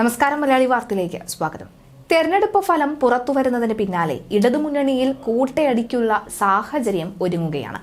നമസ്കാരം മലയാളി വാർത്തയിലേക്ക് സ്വാഗതം. തെരഞ്ഞെടുപ്പ് ഫലം പുറത്തുവരുന്നതിന് പിന്നാലെ ഇടതുമുന്നണിയിൽ കൂട്ടയടിക്കുള്ള സാഹചര്യം ഒരുങ്ങുകയാണ്.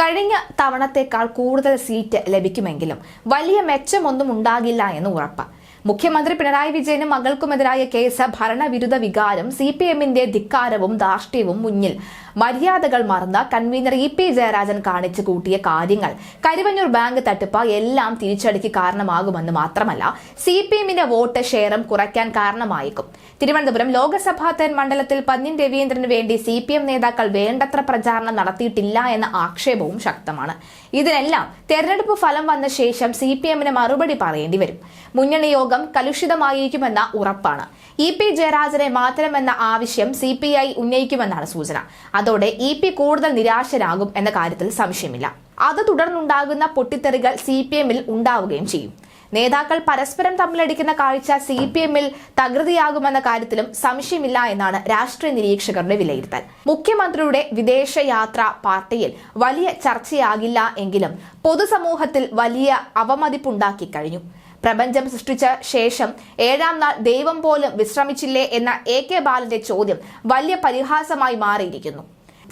കഴിഞ്ഞ തവണത്തേക്കാൾ കൂടുതൽ സീറ്റ് ലഭിക്കുമെങ്കിലും വലിയ മെച്ചമൊന്നും ഉണ്ടാകില്ല എന്ന് ഉറപ്പ്. മുഖ്യമന്ത്രി പിണറായി വിജയനും മകൾക്കുമെതിരായ കേസ് ഭരണവിരുദ്ധ വികാരം സി പി എമ്മിന്റെ ധിക്കാരവും ധാർഷ്ട്യവും മുന്നിൽ. മര്യാദകൾ മറന്ന കൺവീനർ ഇ പി ജയരാജൻ കാണിച്ചു കൂട്ടിയ കാര്യങ്ങൾ. കരുവന്നൂർ ബാങ്ക് തട്ടിപ്പ് എല്ലാം തിരിച്ചടിക്ക് കാരണമാകുമെന്ന് മാത്രമല്ല സി പി എമ്മിന്റെ വോട്ട് ഷെയറും കുറയ്ക്കാൻ കാരണമായേക്കും. തിരുവനന്തപുരം ലോക്സഭാ തെൻ മണ്ഡലത്തിൽ പന്ന്യൻ രവീന്ദ്രന് വേണ്ടി സി പി എം നേതാക്കൾ വേണ്ടത്ര പ്രചാരണം നടത്തിയിട്ടില്ല എന്ന ആക്ഷേപവും ശക്തമാണ്. ഇതിനെല്ലാം തെരഞ്ഞെടുപ്പ് ഫലം വന്ന ശേഷം സി പി എമ്മിന് മറുപടി പറയേണ്ടി വരും. മുന്നണി യോഗം കലുഷിതമായിരിക്കുമെന്ന ഉറപ്പാണ്. ഇ പി ജയരാജനെ മാറ്റണമെന്ന ആവശ്യം സി പി ഐ ഉന്നയിക്കുമെന്നാണ് സൂചന. അതോടെ ഇ പി കൂടുതൽ നിരാശരാകും എന്ന കാര്യത്തിൽ സംശയമില്ല. അത് തുടർന്നുണ്ടാകുന്ന പൊട്ടിത്തെറികൾ സി പി എമ്മിൽ ഉണ്ടാവുകയും ചെയ്യും. നേതാക്കൾ പരസ്പരം തമ്മിലടിക്കുന്ന കാഴ്ച സി പി എമ്മിൽ തകൃതിയാകുമെന്ന കാര്യത്തിലും സംശയമില്ല എന്നാണ് രാഷ്ട്രീയ നിരീക്ഷകരുടെ വിലയിരുത്തൽ. മുഖ്യമന്ത്രിയുടെ വിദേശയാത്ര പാർട്ടിയിൽ വലിയ ചർച്ചയാകില്ല എങ്കിലും പൊതുസമൂഹത്തിൽ വലിയ അവമതിപ്പുണ്ടാക്കി കഴിഞ്ഞു. പ്രപഞ്ചം സൃഷ്ടിച്ച ശേഷം ഏഴാം നാൾ ദൈവം പോലും വിശ്രമിച്ചില്ലേ എന്ന എ കെ ബാലന്റെ ചോദ്യം വലിയ പരിഹാസമായി മാറിയിരിക്കുന്നു.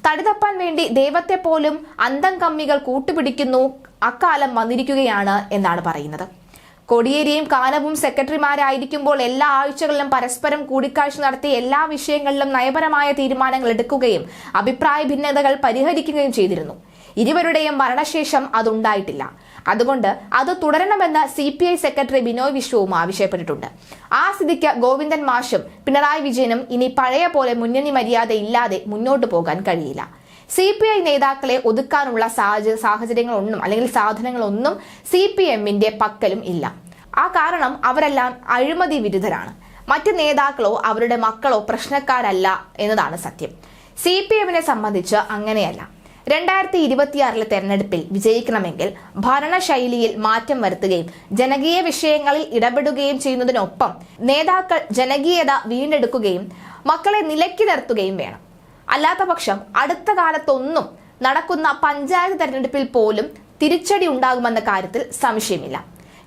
തടിതപ്പാൻ വേണ്ടി ദൈവത്തെ പോലും അന്തം കമ്മികൾ കൂട്ടുപിടിക്കുന്നു അക്കാലം വന്നിരിക്കുകയാണ് എന്നാണ് പറയുന്നത്. കൊടിയേരിയും കാനവും സെക്രട്ടറിമാരായിരിക്കുമ്പോൾ എല്ലാ ആഴ്ചകളിലും പരസ്പരം കൂടിക്കാഴ്ച നടത്തി എല്ലാ വിഷയങ്ങളിലും നയപരമായ തീരുമാനങ്ങൾ എടുക്കുകയും അഭിപ്രായ ഭിന്നതകൾ പരിഹരിക്കുകയും ചെയ്തിരുന്നു. ഇരുവരുടെയും മരണശേഷം അതുണ്ടായിട്ടില്ല. അതുകൊണ്ട് അത് തുടരണമെന്ന് C P I secretary Binoy വിശ്വവും ആവശ്യപ്പെട്ടിട്ടുണ്ട്. ആ സ്ഥിതിക്ക് ഗോവിന്ദൻ മാഷും പിണറായി വിജയനും ഇനി പഴയ പോലെ മുന്നണി മര്യാദ ഇല്ലാതെ മുന്നോട്ട് പോകാൻ കഴിയില്ല. സി പി ഐ നേതാക്കളെ ഒതുക്കാനുള്ള സാഹചര്യങ്ങളൊന്നും അല്ലെങ്കിൽ സാധനങ്ങളൊന്നും സി പി എമ്മിന്റെ പക്കലും ഇല്ല. ആ കാരണം അവരെല്ലാം അഴിമതി വിരുദ്ധരാണ്. മറ്റ് നേതാക്കളോ അവരുടെ മക്കളോ പ്രശ്നക്കാരല്ല എന്നതാണ് സത്യം. സി പി എമ്മിനെ സംബന്ധിച്ച് അങ്ങനെയല്ല. രണ്ടായിരത്തി ഇരുപത്തിയാറിലെ തെരഞ്ഞെടുപ്പിൽ വിജയിക്കണമെങ്കിൽ ഭരണശൈലിയിൽ മാറ്റം വരുത്തുകയും ജനകീയ വിഷയങ്ങളിൽ ഇടപെടുകയും ചെയ്യുന്നതിനൊപ്പം നേതാക്കൾ ജനകീയത വീണ്ടെടുക്കുകയും മക്കളെ നിലയ്ക്ക് നിർത്തുകയും വേണം. അല്ലാത്ത പക്ഷം അടുത്ത കാലത്തൊന്നും നടക്കുന്ന പഞ്ചായത്ത് തെരഞ്ഞെടുപ്പിൽ പോലും തിരിച്ചടി ഉണ്ടാകുമെന്ന കാര്യത്തിൽ സംശയമില്ല.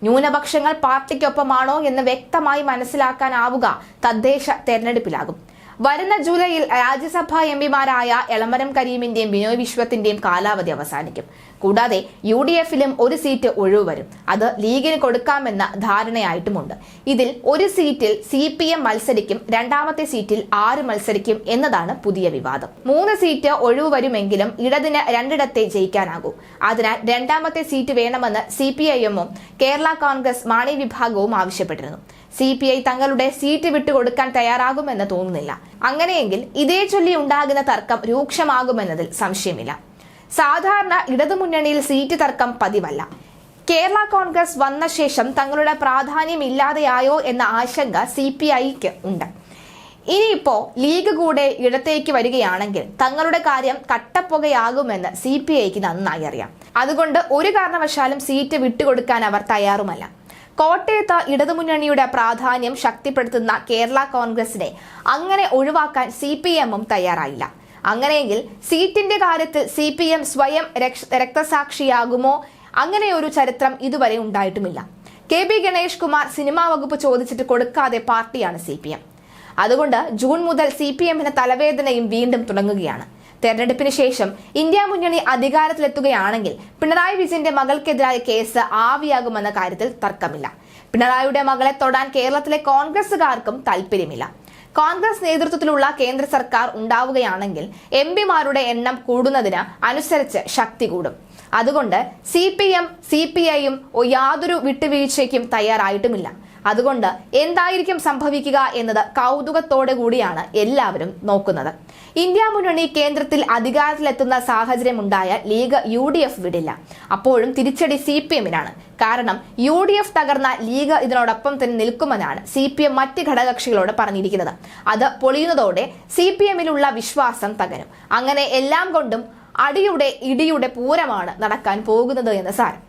ന്യൂനപക്ഷങ്ങൾ പാർട്ടിക്കൊപ്പമാണോ എന്ന് വ്യക്തമായി മനസ്സിലാക്കാനാവുക തദ്ദേശ തെരഞ്ഞെടുപ്പിലാകും. വരുന്ന ജൂലൈയിൽ രാജ്യസഭാ എം പിമാരായ എളമരം കരീമിന്റെയും ബിനോയ് വിശ്വത്തിന്റെയും കാലാവധി അവസാനിക്കും. കൂടാതെ യു ഡി എഫിലും ഒരു സീറ്റ് ഒഴിവ് വരും അത് ലീഗിന് കൊടുക്കാമെന്ന ധാരണയായിട്ടുമുണ്ട്. ഇതിൽ ഒരു സീറ്റിൽ സി പി എം മത്സരിക്കും രണ്ടാമത്തെ സീറ്റിൽ ആറ് മത്സരിക്കും എന്നതാണ് പുതിയ വിവാദം. മൂന്ന് സീറ്റ് ഒഴിവ് വരുമെങ്കിലും ഇടതിന് രണ്ടിടത്തെ ജയിക്കാനാകൂ. അതിനാൽ രണ്ടാമത്തെ സീറ്റ് വേണമെന്ന് സി പി ഐ എമ്മും കേരള കോൺഗ്രസ് മാണി വിഭാഗവും ആവശ്യപ്പെട്ടിരുന്നു. സി പി ഐ തങ്ങളുടെ സീറ്റ് വിട്ടുകൊടുക്കാൻ തയ്യാറാകുമെന്ന് തോന്നുന്നില്ല. അങ്ങനെയെങ്കിൽ ഇതേ ചൊല്ലി ഉണ്ടാകുന്ന തർക്കം രൂക്ഷമാകുമെന്നതിൽ സംശയമില്ല. സാധാരണ ഇടതുമുന്നണിയിൽ സീറ്റ് തർക്കം പതിവല്ല. കേരള കോൺഗ്രസ് വന്ന ശേഷം തങ്ങളുടെ പ്രാധാന്യം ഇല്ലാതെയായോ എന്ന ആശങ്ക സി പി ഐക്ക് ഉണ്ട്. ഇനിയിപ്പോ ലീഗ് കൂടെ ഇടത്തേക്ക് വരികയാണെങ്കിൽ തങ്ങളുടെ കാര്യം കട്ടപ്പുകയാകുമെന്ന് സി പി ഐക്ക് നന്നായി അറിയാം. അതുകൊണ്ട് ഒരു കാരണവശാലും സീറ്റ് വിട്ടുകൊടുക്കാൻ അവർ തയ്യാറുമല്ല. കോട്ടയത്ത് ഇടതുമുന്നണിയുടെ പ്രാധാന്യം ശക്തിപ്പെടുത്തുന്ന കേരള കോൺഗ്രസിനെ അങ്ങനെ ഒഴിവാക്കാൻ സി പി എമ്മും തയ്യാറായില്ല. അങ്ങനെയെങ്കിൽ സീറ്റിന്റെ കാര്യത്തിൽ സി പി എം സ്വയം രക്തസാക്ഷിയാകുമോ? അങ്ങനെ ഒരു ചരിത്രം ഇതുവരെ ഉണ്ടായിട്ടുമില്ല. K B Ganesh Kumar cinema വകുപ്പ് ചോദിച്ചിട്ട് കൊടുക്കാതെ പാർട്ടിയാണ് സി പി എം. അതുകൊണ്ട് ജൂൺ മുതൽ സി പി എമ്മിന് തലവേദനയും വീണ്ടും തുടങ്ങുകയാണ്. തെരഞ്ഞെടുപ്പിന് ശേഷം ഇന്ത്യ മുന്നണി അധികാരത്തിലെത്തുകയാണെങ്കിൽ പിണറായി വിജയന്റെ മകൾക്കെതിരായ കേസ് ആവിയാകുമെന്ന കാര്യത്തിൽ തർക്കമില്ല. പിണറായിയുടെ മകളെ തൊടാൻ കേരളത്തിലെ കോൺഗ്രസുകാർക്കും താല്പര്യമില്ല കോൺഗ്രസ് നേതൃത്വത്തിലുള്ള കേന്ദ്ര സർക്കാർ ഉണ്ടാവുകയാണെങ്കിൽ എം പിമാരുടെ എണ്ണം കൂടുന്നതിന് അനുസരിച്ച് ശക്തി കൂടും. അതുകൊണ്ട് C P M C P ഐയും യാതൊരു വിട്ടുവീഴ്ചയ്ക്കും തയ്യാറായിട്ടുമില്ല. അതുകൊണ്ട് എന്തായിരിക്കും സംഭവിക്കുക എന്നത് കൗതുകത്തോടെ കൂടിയാണ് എല്ലാവരും നോക്കുന്നത്. ഇന്ത്യ മുന്നണി കേന്ദ്രത്തിൽ അധികാരത്തിലെത്തുന്ന സാഹചര്യം ഉണ്ടായാൽ ലീഗ് യു ഡി എഫ് വിടില്ല. അപ്പോഴും തിരിച്ചടി സി പി എമ്മിനാണ് കാരണം യു ഡി എഫ് തകർന്ന ലീഗ് ഇതിനോടൊപ്പം തന്നെ നിൽക്കുമെന്നാണ് സി പി എം മറ്റ് ഘടകകക്ഷികളോട് പറഞ്ഞിരിക്കുന്നത്. അത് പൊളിയുന്നതോടെ സി പി എമ്മിലുള്ള വിശ്വാസം തകരും. അങ്ങനെ എല്ലാം കൊണ്ടും അടിയുടെ ഇടിയുടെ പൂരമാണ് നടക്കാൻ പോകുന്നത് എന്ന് സാരം.